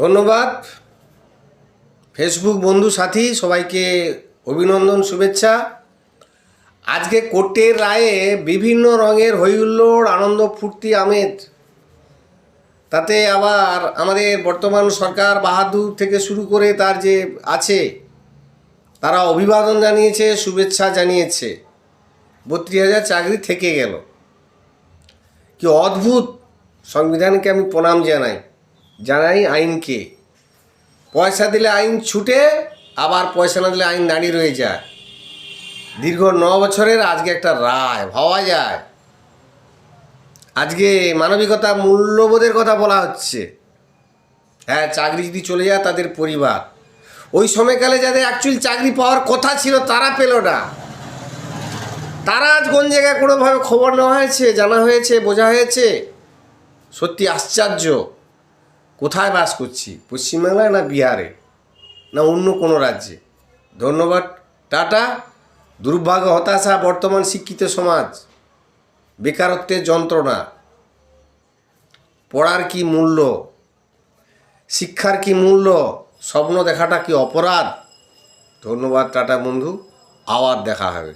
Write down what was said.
ধন্যবাদ। ফেসবুক বন্ধু সাথী, সবাইকে অভিনন্দন, শুভেচ্ছা। আজকে কোর্টের রায়ে বিভিন্ন রঙের হৈহুল্লোড়, আনন্দ, ফুর্তি, আমেজ। তাতে আবার আমাদের বর্তমান সরকার বাহাদুর থেকে শুরু করে তার যে আছে, তারা অভিবাদন জানিয়েছে, শুভেচ্ছা জানিয়েছে। বত্রিশ হাজার চাকরি থেকে গেল। কি অদ্ভুত সংবিধানকে আমি প্রণাম জানাই। জানাই আইনকে। পয়সা দিলে আইন ছুটে, আবার পয়সা না দিলে আইন দাঁড়িয়ে রয়ে যায়। দীর্ঘ ন বছরের আজকে একটা রায়, ভাবা যায়। আজকে মানবিকতা মূল্যবোধের কথা বলা হচ্ছে। হ্যাঁ চাকরি যদি চলে যায় তাদের পরিবার। ওই সময়কালে যাদের অ্যাকচুয়ালি চাকরি পাওয়ার কথা ছিল, তারা পেল না। তারা আজ কোন জায়গায় কোনোভাবে খবর নেওয়া হয়েছে, জানা হয়েছে, বোঝা হয়েছে? সত্যি আশ্চর্য। কোথায় বাস করছি, পশ্চিমবাংলায় না বিহারে, না অন্য কোনো রাজ্যে? ধন্যবাদ, টাটা। দুর্ভাগ্য, হতাশা, বর্তমান শিক্ষিত সমাজ, বেকারত্বের যন্ত্রণা, পড়ার কি মূল্য, শিক্ষার কি মূল্য, স্বপ্ন দেখাটা কি অপরাধ? ধন্যবাদ, টাটা বন্ধু, আবার দেখা হবে।